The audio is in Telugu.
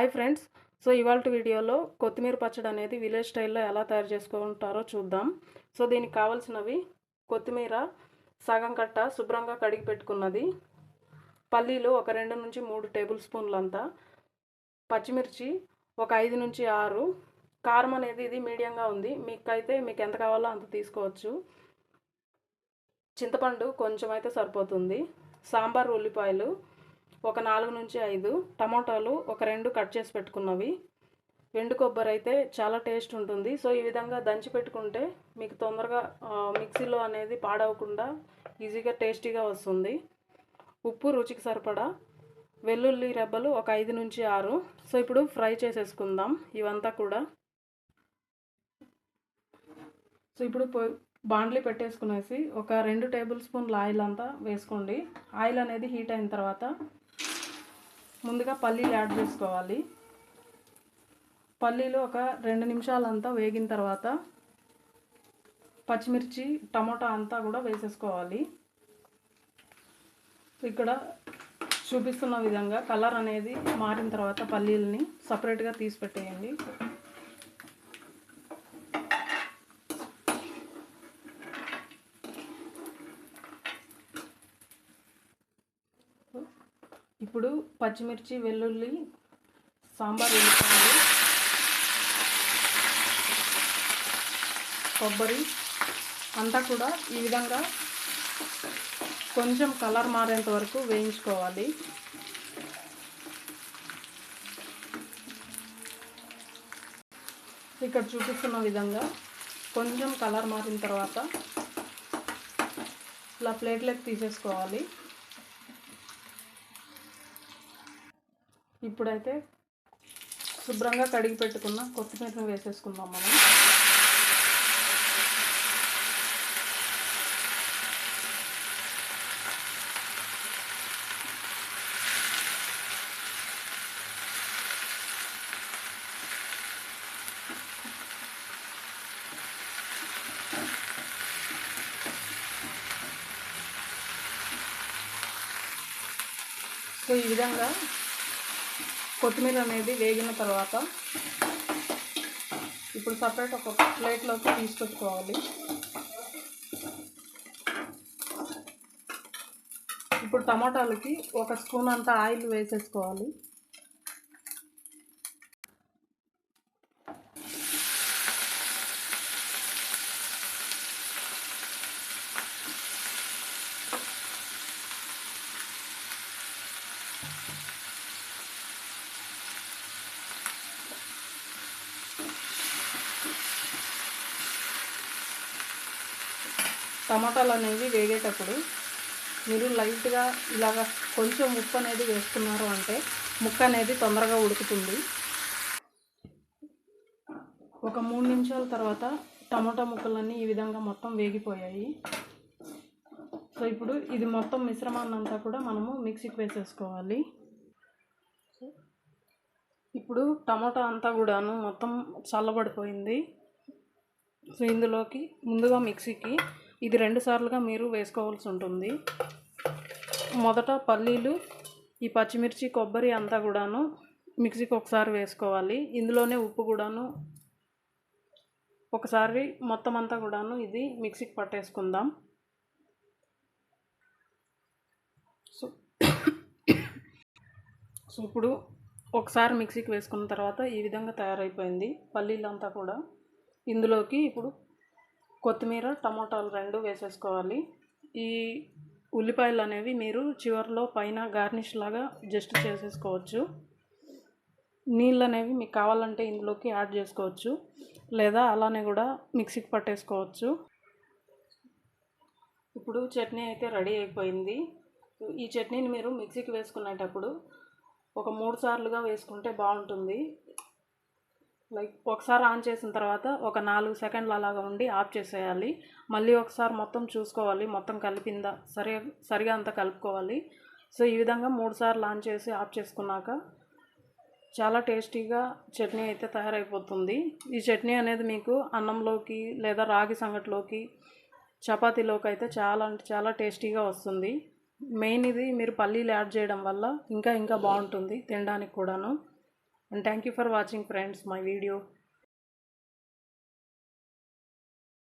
Hi friends. సో ఇవాళ వీడియోలో కొత్తిమీర పచ్చడి అనేది విలేజ్ స్టైల్లో ఎలా తయారు చేసుకుంటారో చూద్దాం. సో దీనికి కావాల్సినవి కొత్తిమీర సగం కట్ట శుభ్రంగా కడిగి పెట్టుకున్నది పల్లీలు ఒక రెండు నుంచి మూడు టేబుల్ స్పూన్లంతా పచ్చిమిర్చి ఒక ఐదు నుంచి ఆరు కారం అనేది ఇది మీడియంగా ఉంది. మీకైతే మీకు ఎంత కావాలో అంత తీసుకోవచ్చు. చింతపండు కొంచెం అయితే సరిపోతుంది. సాంబార్ ఉల్లిపాయలు ఒక నాలుగు నుంచి ఐదు. టమాటాలు ఒక రెండు కట్ చేసి పెట్టుకున్నవి. ఎండు కొబ్బరి అయితే చాలా టేస్ట్ ఉంటుంది. సో ఈ విధంగా దంచి పెట్టుకుంటే మీకు తొందరగా మిక్సీలో అనేది పాడవకుండా ఈజీగా టేస్టీగా వస్తుంది. ఉప్పు రుచికి సరిపడా వెల్లుల్లి రెబ్బలు ఒక ఐదు నుంచి ఆరు. సో ఇప్పుడు ఫ్రై చేసేసుకుందాం. ఇవంతా కూడా. సో ఇప్పుడు బాండ్లీ పెట్టేసుకునేసి ఒక రెండు టేబుల్ స్పూన్ల ఆయిల్ అంతా వేసుకోండి. ఆయిల్ అనేది హీట్ అయిన తర్వాత ముందుగా పల్లీలు యాడ్ చేసుకోవాలి. పల్లీలు ఒక రెండు నిమిషాలంతా వేగిన తర్వాత పచ్చిమిర్చి టమోటా అంతా కూడా వేసేసుకోవాలి. ఇక్కడ చూపిస్తున్న విధంగా కలర్ అనేది మారిన తర్వాత పల్లీలని సపరేట్గా తీసి పెట్టేయండి. ఇప్పుడు పచ్చిమిర్చి వెల్లుల్లి సాంబార్ వెళ్ళిపోయింది కొబ్బరి అంతా కూడా ఈ విధంగా కొంచెం కలర్ మారేంత వరకు వేయించుకోవాలి. ఇక్కడ చూపిస్తున్న విధంగా కొంచెం కలర్ మారిన తర్వాత ఇలా ప్లేట్లకు తీసేసుకోవాలి. ఇప్పుడైతే శుభ్రంగా కడిగి పెట్టుకున్న కొత్తిమీరను వేసేసుకుందాం మనం. సో ఈ విధంగా కొత్తిమీర అనేది వేగిన తర్వాత ఇప్పుడు సపరేట్ ఒక ప్లేట్లోకి తీసుకొచ్చుకోవాలి. ఇప్పుడు టమాటాలకి ఒక స్పూన్ అంతా ఆయిల్ వేసేసుకోవాలి. టమాటాలు అనేవి వేగేటప్పుడు మీరు లైట్గా ఇలాగ కొంచెం ఉప్పు అనేది వేసుకున్నారు అంటే ముక్క అనేది తొందరగా ఉడుకుతుంది. ఒక మూడు నిమిషాల తర్వాత టమాటా ముక్కలన్నీ ఈ విధంగా మొత్తం వేగిపోయాయి. సో ఇప్పుడు ఇది మొత్తం మిశ్రమాన్ని అంతా కూడా మనము మిక్సీకి వేసేసుకోవాలి. ఇప్పుడు టమాటా అంతా కూడాను మొత్తం చల్లబడిపోయింది. సో ఇందులోకి ముందుగా మిక్సీకి ఇది రెండు సార్లుగా మీరు వేసుకోవాల్సి ఉంటుంది. మొదట పల్లీలు ఈ పచ్చిమిర్చి కొబ్బరి అంతా కూడాను మిక్సీకి ఒకసారి వేసుకోవాలి. ఇందులోనే ఉప్పు కూడాను ఒకసారి మొత్తం అంతా కూడాను ఇది మిక్సీకి పట్టేసుకుందాం. సో సో ఇప్పుడు ఒకసారి మిక్సీకి వేసుకున్న తర్వాత ఈ విధంగా తయారైపోయింది పల్లీలంతా కూడా. ఇందులోకి ఇప్పుడు కొత్తిమీర టమోటాలు రెండు వేసేసుకోవాలి. ఈ ఉల్లిపాయలు అనేవి మీరు చివరిలో పైన గార్నిష్ లాగా జస్ట్ చేసేసుకోవచ్చు. నీళ్ళు అనేవి మీకు కావాలంటే ఇందులోకి యాడ్ చేసుకోవచ్చు. లేదా అలానే కూడా మిక్సీకి పట్టేసుకోవచ్చు. ఇప్పుడు చట్నీ అయితే రెడీ అయిపోయింది. ఈ చట్నీని మీరు మిక్సీకి వేసుకునేటప్పుడు ఒక మూడు సార్లుగా వేసుకుంటే బాగుంటుంది. లైక్ ఒకసారి ఆన్ చేసిన తర్వాత ఒక నాలుగు సెకండ్లు అలాగా ఉండి ఆఫ్ చేసేయాలి. మళ్ళీ ఒకసారి మొత్తం చూసుకోవాలి. మొత్తం కలిపిందా సరి సరిగా అంతా కలుపుకోవాలి. సో ఈ విధంగా మూడు సార్లు ఆన్ చేసి ఆఫ్ చేసుకున్నాక చాలా టేస్టీగా చట్నీ అయితే తయారైపోతుంది. ఈ చట్నీ అనేది మీకు అన్నంలోకి లేదా రాగి సంగటిలోకి చపాతీలోకి అయితే చాలా అంటే చాలా టేస్టీగా వస్తుంది. మెయిన్ ఇది మీరు పల్లీలు యాడ్ చేయడం వల్ల ఇంకా ఇంకా బాగుంటుంది తినడానికి కూడాను. and thank you for watching friends my video.